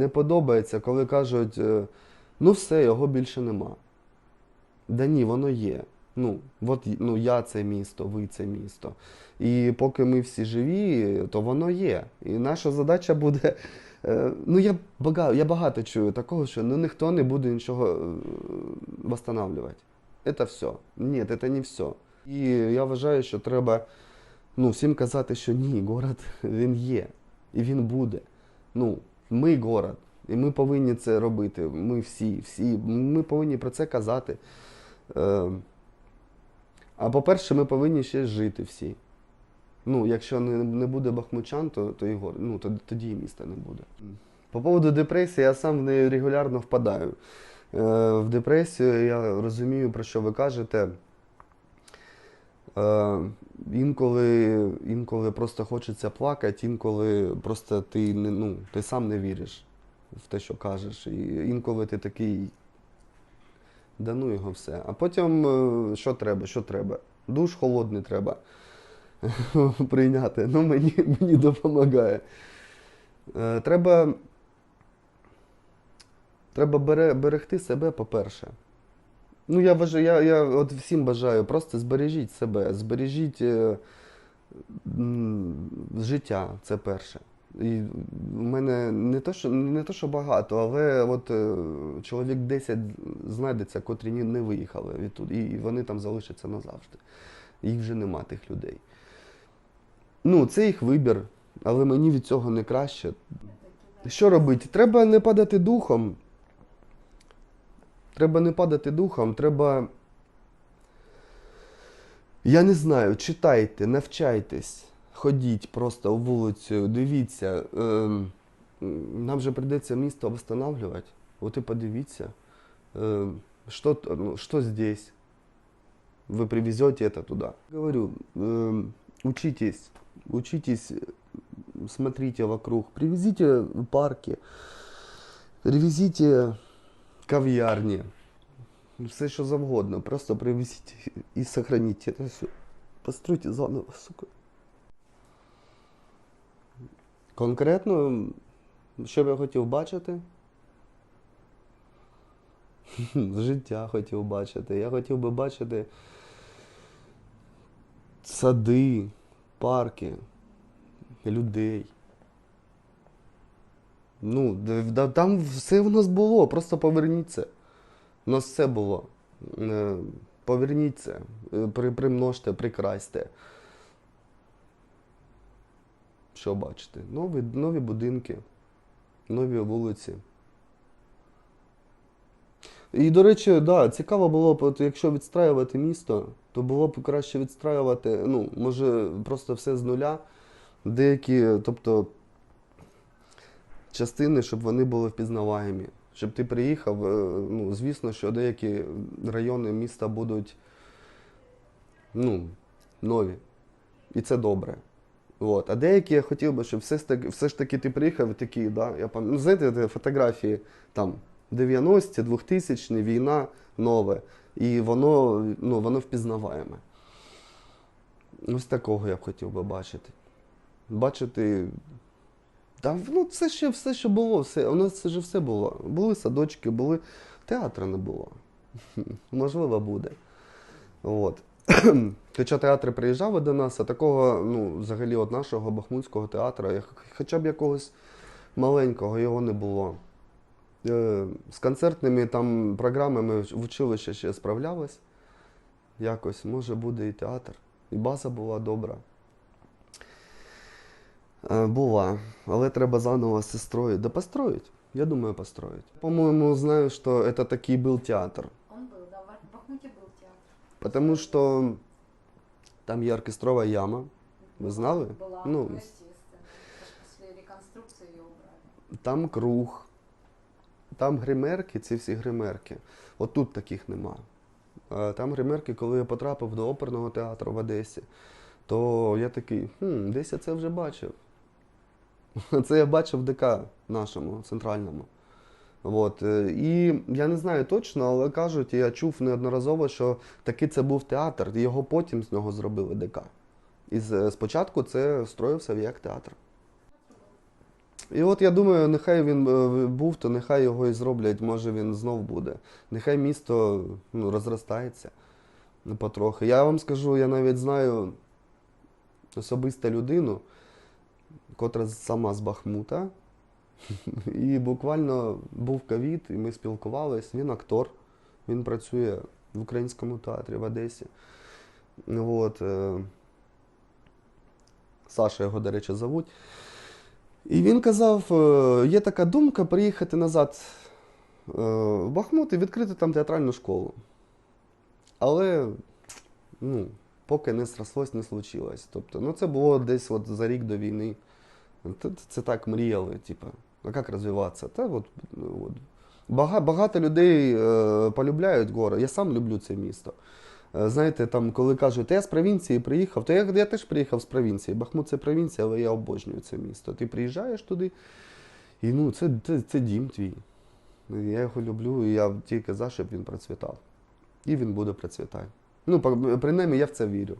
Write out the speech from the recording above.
не подобається, коли кажуть, е, ну все, його більше нема. Да ні, воно є. Ну, от ну, я це місто, ви це місто. І поки ми всі живі, то воно є. І наша задача буде. е, Ну, я багато, я багато чую такого, що ну, ніхто не буде нічого е, восстанавливати. Це все. Ні, це не все. І я вважаю, що треба ну, всім казати, що ні, город він є. І він буде. Ну, ми город. І ми повинні це робити. Ми всі, всі. Ми повинні про це казати. Е, а по-перше, ми повинні ще жити всі. Ну, якщо не, не буде бахмучан, то, то, гор, ну, то тоді і міста не буде. По поводу депресії, я сам в неї регулярно впадаю. Е, в депресію я розумію, про що ви кажете. Е, інколи, інколи просто хочеться плакати, інколи просто ти, ну, ти сам не віриш в те, що кажеш. І інколи ти такий. Да ну його все. А потім е, що треба? Що треба? Душ холодний треба прийняти. Ну, мені, мені допомагає. Е, Треба, треба бере, берегти себе, по-перше. Ну, я вважаю, я, я от всім бажаю, просто збережіть себе, збережіть е, м, життя, це перше. І в мене не то, що, не то, що багато, але от е, чоловік 10 знайдеться, котрі ні- не виїхали відтуди, і вони там залишаться назавжди. Їх вже нема тих людей. Ну, це їх вибір, але мені від цього не краще. Що робити? Треба не падати духом. Треба не падати духом, треба. Я не знаю, читайте, навчайтесь, ходіть просто у вулицю, дивіться. Ем, нам же прийдеться місто встановлювати. От і подивіться, ем, що, т- ну, що здесь. Вы привезете это туда. Говорю, ем, учитесь, учитесь, э, смотрите вокруг, привезите парки, привезите кав'ярні, все що завгодно, просто привезіть і сохраніть це все. Постройте заново, сука. Конкретно, що б я хотів бачити? Життя хотів бачити. Я хотів би бачити сади, парки, людей. Ну, да- там все в нас було, просто поверніться. У нас все було. Е, Поверніть це, е, при, примножте, прикрасьте. Що бачите? Нові, нові будинки, нові вулиці. І, до речі, да, цікаво було б, якщо відстраювати місто, то було б краще відстраювати, ну, може, просто все з нуля. Деякі, тобто, частини, щоб вони були впізнаваємі. Щоб ти приїхав, е, ну, звісно, що деякі райони міста будуть ну, нові. І це добре. От. А деякі я хотів би, щоб все ж таки, все ж таки ти приїхав і такий, да, я пам... ну, знаєте, де фотографії там 90-ті, 2000-ті, війна нове. І воно, ну, воно впізнаваєме. Ось такого я б хотів би бачити. Бачити. Та, ну, це ще все, що було, все. У нас це ж все було. Були садочки, були. Театру не було. Можливо, буде. От. Хоча театр приїжджав до нас, а такого, ну, взагалі, от нашого бахмутського театру, хоча б якогось маленького, його не було. Е, З концертними там програмами в училище ще справлялось. Якось, може, буде і театр. І база була добра. Е, Була, але треба заново все строить. Да построить. Я думаю, построить. По-моему, знаю, что это таки был театр. Он был, да, в Бахмуте был театр. Потому что там є оркестрова яма. Ви знали? Была, Ну, ну, естественно. После реконструкции ее убрали. Там круг, там гримерки, ці всі гримерки. От тут таких нема. А Там гримерки, коли я потрапив до оперного театру в Одесі, то я такий, хм, десь я це вже бачив. Це я бачив ДК нашому центральному. От. е, І я не знаю точно, але кажуть, я чув неодноразово, що таки це був театр, його потім з нього зробили ДК. І спочатку це строївся як театр. І от я думаю, нехай він е, був, то нехай його і зроблять, може він знов буде. Нехай місто ну, розростається потрохи. Я вам скажу, я навіть знаю особисто людину, котра сама з Бахмута. І буквально був ковід, і ми спілкувались. Він актор, він працює в українському театрі в Одесі. От, е, Саша його, до речі, зовуть. І він казав: е, є така думка приїхати назад е, в Бахмут і відкрити там театральну школу. Але ну, поки не зрослось, не случилось. Тобто, ну, це було десь от за рік до війни. Це, це так мріяли, типу, а як розвиватися? Та от, ну, от. Бага, багато людей е, полюбляють гори. Я сам люблю це місто. Е, знаєте, там, коли кажуть, я з провінції приїхав, то я, я теж приїхав з провінції. Бахмут це провінція, але я обожнюю це місто. Ти приїжджаєш туди, і ну, це, це, це дім твій. Я його люблю, і я тільки за, щоб він процвітав. І він буде процвітати. Ну, принаймні, я в це вірю.